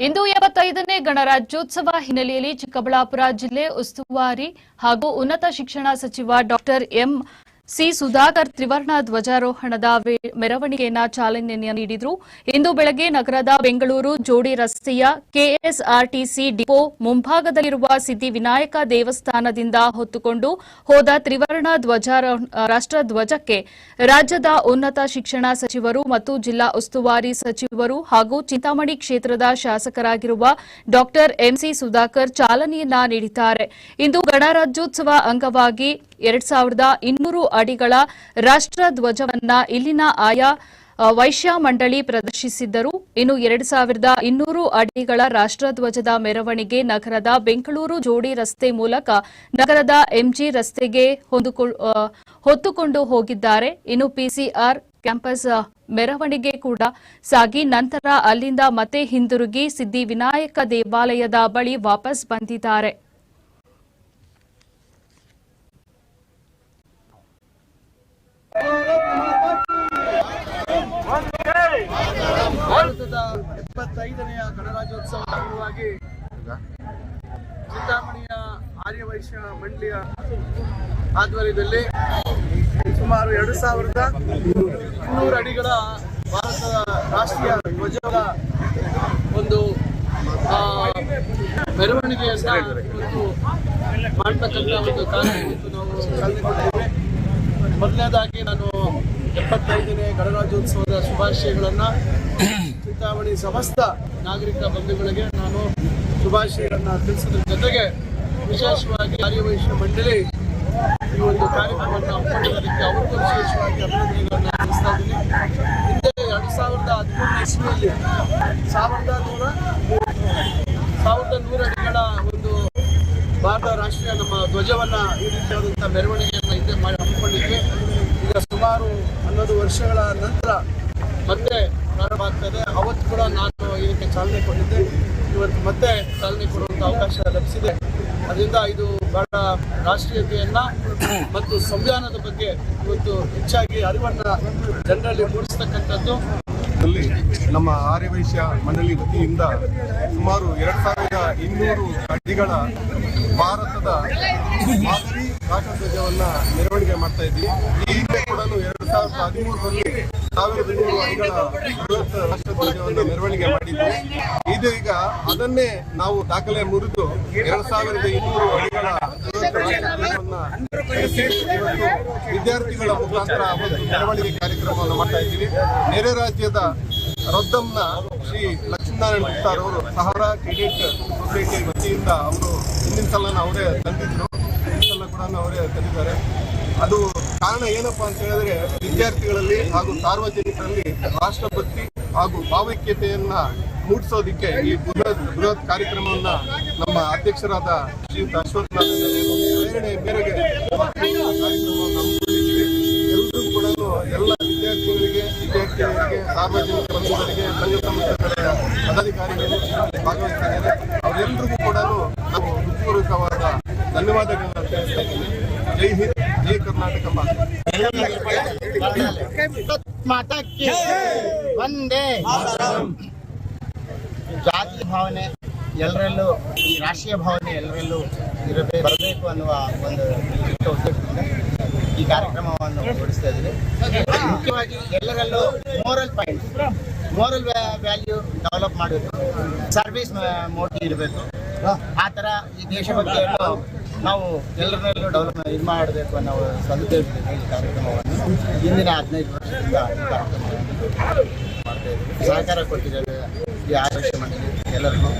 ಇಂದು ಎಪ್ಪತ್ತೈದನೇ ಗಣರಾಜ್ಯೋತ್ಸವ ಹಿನ್ನೆಲೆಯಲ್ಲಿ ಚಿಕ್ಕಬಳ್ಳಾಪುರ ಜಿಲ್ಲೆ ಉಸ್ತುವಾರಿ ಹಾಗೂ ಉನ್ನತ ಶಿಕ್ಷಣ ಸಚಿವ ಡಾಕ್ಟರ್ ಎಂ ಸಿ ಸುಧಾಕರ್ ತ್ರಿವರ್ಣ ಧ್ವಜಾರೋಹಣದ ಮೆರವಣಿಗೆಯನ್ನು ಚಾಲನೆ ನೀಡಿದರು. ಇಂದು ಬೆಳಗ್ಗೆ ನಗರದ ಬೆಂಗಳೂರು ಜೋಡಿ ರಸ್ತೆಯ ಕೆಎಸ್ಆರ್ಟಿಸಿ ಡಿಪೋ ಮುಂಭಾಗದಲ್ಲಿರುವ ಸಿದ್ದಿವಿನಾಯಕ ದೇವಸ್ಥಾನದಿಂದ ಹೊತ್ತುಕೊಂಡು ಹೋದ ತ್ರಿವರ್ಣ ಧ್ವಜಾರೋಹ ರಾಷ್ಟ್ರ ಧ್ವಜಕ್ಕೆ ರಾಜ್ಯದ ಉನ್ನತ ಶಿಕ್ಷಣ ಸಚಿವರು ಮತ್ತು ಜಿಲ್ಲಾ ಉಸ್ತುವಾರಿ ಸಚಿವರು ಹಾಗೂ ಚಿಂತಾಮಣಿ ಕ್ಷೇತ್ರದ ಶಾಸಕರಾಗಿರುವ ಡಾಕ್ಟರ್ ಎಂಸಿ ಸುಧಾಕರ್ ಚಾಲನೆಯನ್ನ ನೀಡಿದ್ದಾರೆ. ಇಂದು ಗಣರಾಜ್ಯೋತ್ಸವ ಅಂಗವಾಗಿ ಎರಡ್ ಸಾವಿರದ ಇನ್ನೂರು ಅಡಿಗಳ ರಾಷ್ಟ್ರ ಧ್ವಜವನ್ನ ಇಲ್ಲಿನ ಆಯಾ ವೈಶ್ಯ ಮಂಡಳಿ ಪ್ರದರ್ಶಿಸಿದ್ದರು. ಇನ್ನು ಎರಡ್ ಸಾವಿರದ ಇನ್ನೂರು ಅಡಿಗಳ ರಾಷ್ಟ್ರಧ್ವಜದ ಮೆರವಣಿಗೆ ನಗರದ ಬೆಂಗಳೂರು ಜೋಡಿ ರಸ್ತೆ ಮೂಲಕ ನಗರದ ಎಂಜಿ ರಸ್ತೆಗೆ ಹೊತ್ತುಕೊಂಡು ಹೋಗಿದ್ದಾರೆ. ಇನ್ನು ಪಿಸಿಆರ್ ಕ್ಯಾಂಪಸ್ ಮೆರವಣಿಗೆ ಕೂಡ ಸಾಗಿ ನಂತರ ಅಲ್ಲಿಂದ ಮತ್ತೆ ಹಿಂದಿರುಗಿ ಸಿದ್ಧಿವಿನಾಯಕ ದೇವಾಲಯದ ಬಳಿ ವಾಪಸ್ ಬಂದಿದ್ದಾರೆ. ಎಪ್ಪತ್ತೈದನೆಯ ಗಣರಾಜ್ಯೋತ್ಸವ ಅಂಗವಾಗಿ ಚಿಂತಾಮಣಿಯ ಆರ್ಯವೈಶ್ಯ ಮಂಡಳಿಯ ಆಧ್ವರ್ಯದಲ್ಲಿ ಸುಮಾರು ಎರಡು ಸಾವಿರದ ಇನ್ನೂರು ಅಡಿಗಳ ಭಾರತದ ರಾಷ್ಟ್ರೀಯ ಧ್ವಜದ ಒಂದು ಮೆರವಣಿಗೆಯ ಮೆರವಣಿಗೆಯನ್ನ ಇವತ್ತು ಮಾಡ್ತಕ್ಕಂಥ ಒಂದು ಕಾರ್ಯಕ್ರಮ ನಾವು ಕಳೆದುಕೊಂಡಿದ್ದೇವೆ. ಮೊದಲನೇದಾಗಿ ನಾನು ಎಪ್ಪತ್ತೈದನೇ ಗಣರಾಜ್ಯೋತ್ಸವದ ಶುಭಾಶಯಗಳನ್ನು ಚಿಂತಾಮಣಿ ಸಮಸ್ತ ನಾಗರಿಕ ಬಂಧುಗಳಿಗೆ ನಾನು ಶುಭಾಶಯಗಳನ್ನು ತಿಳಿಸೋದ್ರ ಜೊತೆಗೆ ವಿಶೇಷವಾಗಿ ಆರ್ಯವೈಶ್ಯ ಮಂಡಳಿ ಈ ಒಂದು ಕಾರ್ಯಕ್ರಮವನ್ನು ಹಮ್ಮಿಕೊಂಡಿರೋದಕ್ಕೆ ಅವ್ರಿಗೂ ವಿಶೇಷವಾಗಿ ಅಭಿನಂದನೆಗಳನ್ನು ತಿಳಿಸ್ತಾ ಇದ್ದೀನಿ. ಹಿಂದೆ ಎರಡು ಸಾವಿರದ ಹದಿಮೂರನೇ ಇಸ್ವಿಯಲ್ಲಿ ಸಾವಿರದ ನೂರ ಸಾವಿರದ ನೂರ ಅಡಿಗಳ ಒಂದು ಭಾರತ ರಾಷ್ಟ್ರೀಯ ನಮ್ಮ ಧ್ವಜವನ್ನು ಈ ರೀತಿಯಾದಂಥ ಮೆರವಣಿಗೆಯನ್ನು ಹಿಂದೆ ಮಾಡಿ ಹಮ್ಮಿಕೊಂಡಿದ್ವಿ. ಈಗ ಸುಮಾರು ಹನ್ನೊಂದು ವರ್ಷಗಳ ನಂತರ ಮತ್ತೆ ಪ್ರಾರಂಭ ಆಗ್ತದೆ. ಅವತ್ತು ಕೂಡ ನಾನು ಇದಕ್ಕೆ ಚಾಲನೆ ಕೊಟ್ಟಿದ್ದೆ. ಇವತ್ತು ಮತ್ತೆ ಚಾಲನೆ ಕೊಡುವಂಥ ಅವಕಾಶ ಲಭಿಸಿದೆ. ಅದರಿಂದ ಇದು ಬಹಳ ರಾಷ್ಟ್ರೀಯತೆಯನ್ನ ಮತ್ತು ಸಂವಿಧಾನದ ಬಗ್ಗೆ ಇವತ್ತು ಹೆಚ್ಚಾಗಿ ಅರಿವನ್ನ ಜನರಲ್ಲಿ ಮೂಡಿಸ್ತಕ್ಕಂಥದ್ದು. ನಮ್ಮ ಆರ್ಯವೈಶ್ಯ ಮಂಡಳಿ ವತಿಯಿಂದ ಸುಮಾರು ಎರಡ್ ಸಾವಿರದ ಇನ್ನೂರು ಅಡಿಗಳ ಭಾರತದ ಮಾದರಿ ರಾಷ್ಟ್ರಧ್ವಜವನ್ನ ಮೆರವಣಿಗೆ ಮಾಡ್ತಾ ಇದ್ದೀವಿ. ಈ ಹಿಂದೆ ಕೂಡ ಎರಡ್ ಸಾವಿರದ ಹದಿಮೂರರಲ್ಲಿ ಸಾವಿರದ ಮೆರವಣಿಗೆ ಮಾಡಿದ್ವಿ ಇದು ಈಗ ಅದನ್ನೇ ನಾವು ದಾಖಲೆ ಮುರಿದು ಎರಡ್ ಸಾವಿರದ ಇನ್ನೂರು ಇವತ್ತು ವಿದ್ಯಾರ್ಥಿಗಳ ಮುಖಾಂತರ ಒಂದು ಮೆರವಣಿಗೆ ಕಾರ್ಯಕ್ರಮವನ್ನು ಮಾಡ್ತಾ ಇದ್ದೀವಿ ನೆರೆ ರಾಜ್ಯದ ರೊದ್ದಂನ ಶ್ರೀ ಲಕ್ಷ್ಮೀನಾರಾಯಣ ಗುಪ್ತಾರ್ ಅವರು ಸಹಾರಾ ಕ್ರೆಡಿಟ್ ಸೊಸೈಟಿ ವತಿಯಿಂದ ಅವರು ಹಿಂದಿನ ಸಲನ ಅವರೇ ತಂದಿದ್ರು ಈ ಸಲ ಕೂಡ ಅವರೇ ತಂದಿದ್ದಾರೆ ಅದು ಕಾರಣ ಏನಪ್ಪಾ ಅಂತ ಹೇಳಿದ್ರೆ ವಿದ್ಯಾರ್ಥಿಗಳಲ್ಲಿ ಹಾಗೂ ಸಾರ್ವಜನಿಕರಲ್ಲಿ ರಾಷ್ಟ್ರಭಕ್ತಿ ಹಾಗೂ ಭಾವೈಕ್ಯತೆಯನ್ನ ಮೂಡಿಸೋದಿಕ್ಕೆ ಈ ಬೃಹತ್ ಬೃಹತ್ ಕಾರ್ಯಕ್ರಮವನ್ನ ನಮ್ಮ ಅಧ್ಯಕ್ಷರಾದ ಶ್ರೀಯುತ ಅಶ್ವಥ್ ಪ್ರೇರಣೆ ಮೇರೆಗೆ ಎಲ್ರಿಗೂ ಕೂಡ ಎಲ್ಲ ವಿದ್ಯಾರ್ಥಿಗಳಿಗೆ ವಿದ್ಯಾರ್ಥಿಗಳಿಗೆ ಸಾರ್ವಜನಿಕ ಬಂಧುಗಳಿಗೆ, ಸಂಘ ಸಂಸ್ಥೆಗಳ ಪದಾಧಿಕಾರಿಗಳು ಭಾಗವಹಿಸಿದ್ದಾರೆ ಅವರೆಲ್ಲರಿಗೂ ಕೂಡ ನಾವು ಹೃತ್ಪೂರ್ವಕವಾದ ಧನ್ಯವಾದಗಳನ್ನ ತಿಳಿಸ್ತಾ ಇದ್ದೀನಿ. ಜೈ ಹಿಂದ್. ಮಾತೆ ಒಂದೇ ಜಾತಿ ಭಾವನೆ ಎಲ್ಲರಲ್ಲೂ ರಾಷ್ಟ್ರೀಯ ಭಾವನೆ ಎಲ್ಲರಲ್ಲೂ ಇರಬೇಕು, ಬರಬೇಕು ಅನ್ನುವ ಒಂದು ನಿರ್ದಿಷ್ಟ ಉದ್ದೇಶದಿಂದ ಈ ಕಾರ್ಯಕ್ರಮವನ್ನು ನಡೆಸ್ತಾ ಇದ್ದೀವಿ ಮುಖ್ಯವಾಗಿ ಎಲ್ಲರಲ್ಲೂ moral point moral value develop ಮಾಡಬೇಕು ಸರ್ವಿಸ್ ಮೋಟಿ ಇರಬೇಕು. ಆ ಥರ ಈ ದೇಶಭಕ್ತಿಯನ್ನು ನಾವು ಎಲ್ಲರನ್ನೂ ಡೆವಲಪ್ ಇದು ಮಾಡಬೇಕು ಅನ್ನೋ ಸದುದ್ದೇಶದಿಂದ ಕಾರ್ಯಕ್ರಮವನ್ನು ಹಿಂದಿನ ಹದಿನೈದು ವರ್ಷದಿಂದ ಕಾರ್ಯಕ್ರಮವನ್ನು ಮಾಡ್ತಾ ಇದ್ದೀವಿ. ಸಹಕಾರ ಕೊಟ್ಟಿದ್ದೇವೆ ಈ ಆರೋಗ್ಯ ಮಂಡಳಿ ಎಲ್ಲರಿಗೂ.